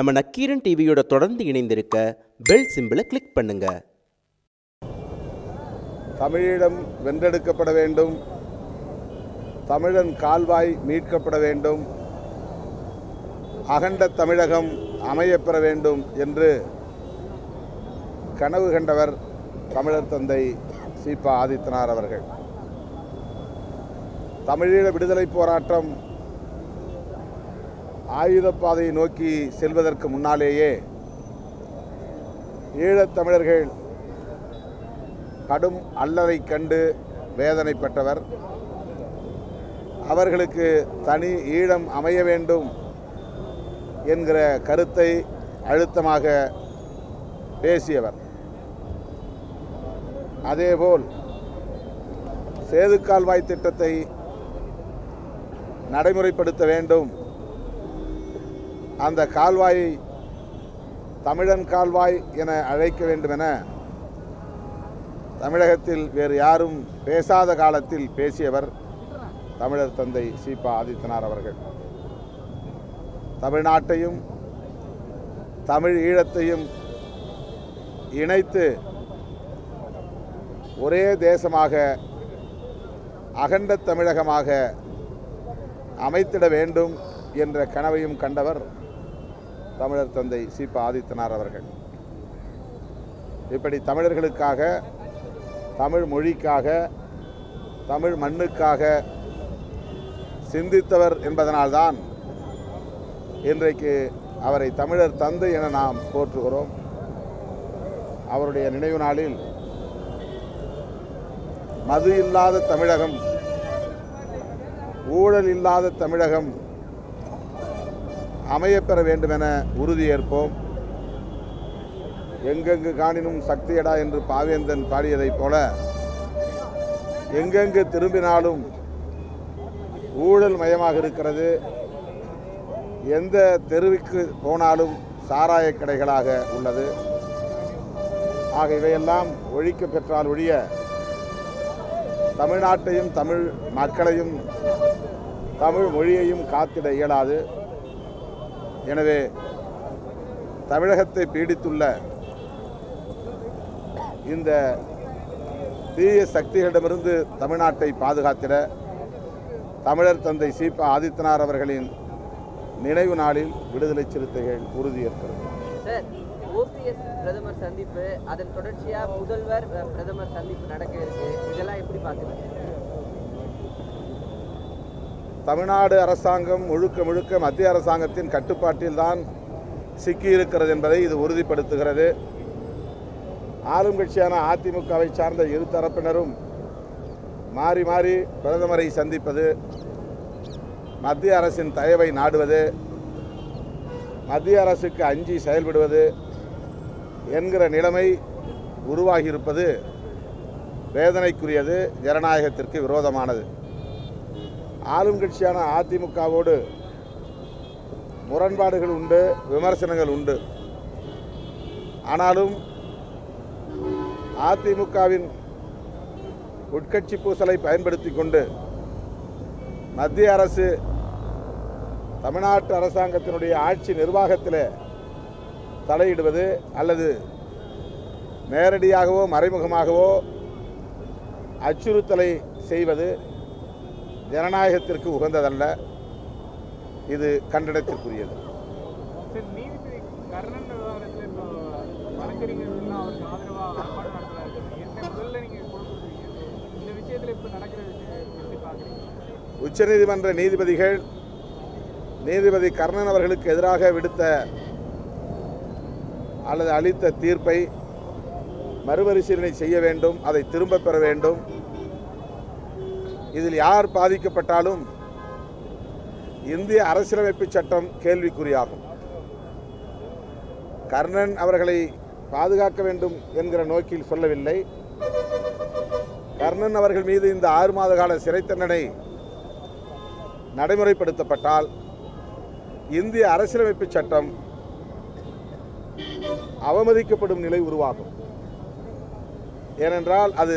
நம்ம நக்கீரன் டிவியோட தொடர்ந்து இணைந்திருக்க பெல் சிம்பிளை கிளிக் பண்ணுங்க. தமிழீழம் வென்றெடுக்கப்பட வேண்டும். தமிழன் கால்வாய் மீட்கப்பட வேண்டும். அகண்ட தமிழகம் அமையப்பெற வேண்டும் என்று கனவு கண்டவர் தமிழர் தந்தை சீபா ஆதித்தனார் அவர்கள். தமிழீழ விடுதலை போராட்டம் ஆயுதப்பாதையை நோக்கி செல்வதற்கு முன்னாலேயே ஈழத் தமிழர்கள் கடும் அல்லலை கண்டு வேதனைப்பட்டவர் அவர்களுக்கு தனி ஈழம் அமைய வேண்டும் என்கிற கருத்தை அழுத்தமாக பேசியவர். அதேபோல் சேதுக்கால்வாய் திட்டத்தை நடைமுறைப்படுத்த வேண்டும் அந்த கால்வாயை தமிழன் கால்வாய் என அழைக்க வேண்டும் என தமிழகத்தில் வேறு யாரும் பேசாத காலத்தில் பேசியவர் தமிழர் தந்தை சீபா ஆதித்தனார் அவர்கள். தமிழ்நாட்டையும் தமிழ் ஈழத்தையும் இணைத்து ஒரே தேசமாக அகண்ட தமிழகமாக அமைத்திட வேண்டும் என்ற கனவையும் கண்டவர் தமிழர் தந்தை சீபா ஆதித்தனார் அவர்கள். இப்படி தமிழர்களுக்காக தமிழ் மொழிக்காக தமிழ் மண்ணுக்காக சிந்தித்தவர் என்பதனால்தான் இன்றைக்கு அவரை தமிழர் தந்தை என நாம் போற்றுகிறோம். அவருடைய நினைவு நாளில் மது இல்லாத தமிழகம் ஊழல் இல்லாத தமிழகம் அமையப்பெற வேண்டுமென உறுதியேற்போம். எங்கெங்கு காணினும் சக்தியடா என்று பாவேந்தன் பாடியதைப் போல எங்கெங்கு திரும்பினாலும் ஊழல் மயமாக இருக்கிறது. எந்த தெருவுக்கு போனாலும் சாராய கடைகளாக உள்ளது. ஆக இவையெல்லாம் ஒழிக்க பெற்றால் ஒழிய தமிழ்நாட்டையும் தமிழ் மக்களையும் தமிழ் மொழியையும் காத்திட இயலாது. எனவே தமிழகத்தை பீடித்துள்ள இந்த தீய சக்திகளிடமிருந்து தமிழ்நாட்டை பாதுகாத்திட தமிழர் தந்தை சீபா ஆதித்தனார் அவர்களின் நினைவு நாளில் விடுதலை சிறுத்தைகள் உறுதியேற்கிறது ஓபிஎஸ் பிரதமர் சந்திப்பு அதன் தொடர்ச்சியாக முதல்வர் பிரதமர் சந்திப்பு நடக்க இருக்கு. இதெல்லாம் எப்படி பார்க்குறீங்க? தமிழ்நாடு அரசாங்கம் முழுக்க முழுக்க மத்திய அரசாங்கத்தின் கட்டுப்பாட்டில்தான் சிக்கியிருக்கிறது என்பதை இது உறுதிப்படுத்துகிறது. ஆளும் கட்சியான அதிமுகவை சார்ந்த இரு தரப்பினரும் மாறி மாறி பிரதமரை சந்திப்பது மத்திய அரசின் தயவை நாடுவது மத்திய அரசுக்கு அஞ்சி செயல்படுவது என்கிற நிலைமை உருவாகியிருப்பது வேதனைக்குரியது ஜனநாயகத்திற்கு விரோதமானது. ஆளும் கட்சியான அதிமுகவோடு முரண்பாடுகள் உண்டு விமர்சனங்கள் உண்டு. ஆனாலும் அதிமுகவின் உட்கட்சி பூசலை பயன்படுத்தி கொண்டு மத்திய அரசு தமிழ்நாட்டு அரசாங்கத்தினுடைய ஆட்சி நிர்வாகத்தில் தலையிடுவது அல்லது நேரடியாகவோ மறைமுகமாகவோ அச்சுறுத்தலை செய்வது ஜனநாயகத்திற்கு உகந்ததல்ல. இது கண்டனத்திற்குரியது. உச்சநீதிமன்ற நீதிபதிகள் நீதிபதி கர்ணன் அவர்களுக்கு எதிராக விடுத்த அல்லது அளித்த தீர்ப்பை மறுபரிசீலனை செய்ய வேண்டும் அதை திரும்பப் பெற வேண்டும். இதில் யார் பாதிக்கப்பட்டாலும் இந்திய அரசியலமைப்பு சட்டம் கேள்விக்குறியாகும். கர்ணன் அவர்களை பாதுகாக்க வேண்டும் என்கிற நோக்கில் சொல்லவில்லை. கர்ணன் அவர்கள் மீது இந்த ஆறு மாத கால சிறை தண்டனை நடைமுறைப்படுத்தப்பட்டால் இந்திய அரசியலமைப்பு சட்டம் அவமதிக்கப்படும் நிலை உருவாகும். ஏனென்றால் அது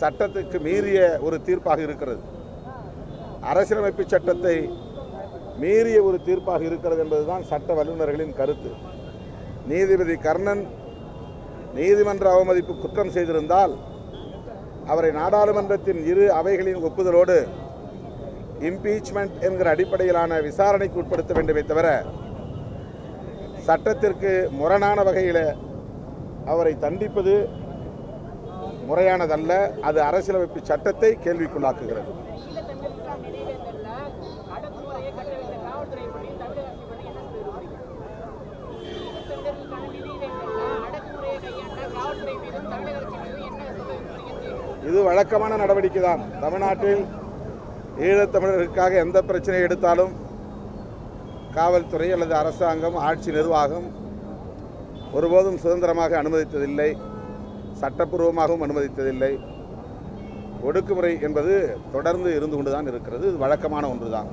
சட்டத்துக்கு மீறிய ஒரு தீர்ப்பாக இருக்கிறது. அரசியலமைப்பு சட்டத்தை மீறிய ஒரு தீர்ப்பாக இருக்கிறது என்பதுதான் சட்ட வல்லுநர்களின் கருத்து. நீதிபதி கர்ணன் நீதிமன்ற அவமதிப்பு குற்றம் செய்திருந்தால் அவரை நாடாளுமன்றத்தின் இரு அவைகளின் ஒப்புதலோடு இம்பீச்மெண்ட் என்கிற அடிப்படையிலான விசாரணைக்கு உட்படுத்த வேண்டுமே தவிர சட்டத்திற்கு முரணான வகையில் அவரை தண்டிப்பது முறையானதல்ல அது அரசியலமைப்பு சட்டத்தை கேள்விக்குள்ளாக்குகிறது. இது வழக்கமான நடவடிக்கை தான் தமிழ்நாட்டில் ஈழத்தமிழர்களுக்காக எந்த பிரச்சனையை எடுத்தாலும் காவல்துறை அல்லது அரசாங்கம் ஆட்சி நிர்வாகம் ஒருபோதும் சுதந்திரமாக அனுமதித்ததில்லை. சட்டப்பூர்வமாகவும் அனுமதித்ததில்லை. ஒடுக்குமுறை என்பது தொடர்ந்து இருந்து கொண்டுதான் இருக்கிறது. இது வழக்கமான ஒன்றுதான்.